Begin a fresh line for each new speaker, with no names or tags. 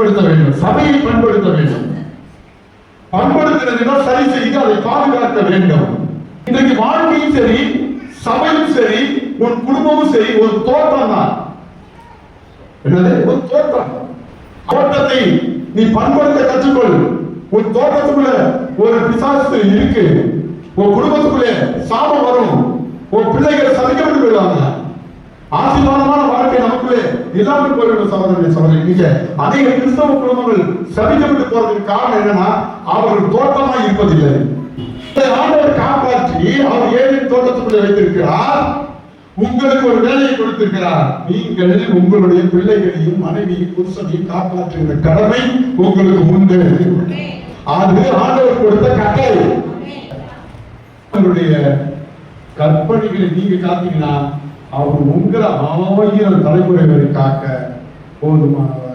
பண்படுத்த வேண்டும். சபையை பண்படுத்த வேண்டும். பண்படுத்தினதுனா சரி செய்து அதை பாதுகாக்க வேண்டும். இன்றைக்கு வாழ்க்கையும் சரி சபையும் சரி உன் குடும்பமும் சரி ஒரு தோட்டம் தான். என்னது? ஒரு தோட்டம் தோட்டத்தை நீ பண்படுத்த கற்றுக்கொள். உன் தோட்டத்துக்குள்ள ஒரு பிசாசு இருக்கு. உன் குடும்பத்துக்குள்ளே சாபம் வரும். உன் பிள்ளைகள் சமைக்கப்பட்டு போயிடுவாங்க ஆசீர்வாதமான வாழ்க்கை நமக்குள்ளே இல்லாமல் போய்விடும் சகோதரர்களே சகோதரி நீங்க அநேக கிறிஸ்தவ குடும்பங்கள் சரிக்கப்பட்டு போறதுக்கு காரணம் என்னன்னா அவர்கள் தோட்டமா இருப்பதில்லை. ஆண்டவர் காப்பாற்றி அவர் ஏழின் தோட்டத்துக்குள்ளே வைத்திருக்கிறார். உங்களுக்கு ஒரு வேலையை கொடுத்திருக்கிறார். நீங்கள் உங்களுடைய பிள்ளைகளையும் மனைவியும் புருஷனையும் காப்பாற்றுகிற கடமை உங்களுக்கு உண்டு. அது ஆண்டவர் கொடுத்த கட்டளை. உங்களுடைய கற்பனைகளை நீங்க காத்தீங்கன்னா அவர் உங்களை ஆயிரம் தலைமுறைகளை காக்க போதுமானவர்.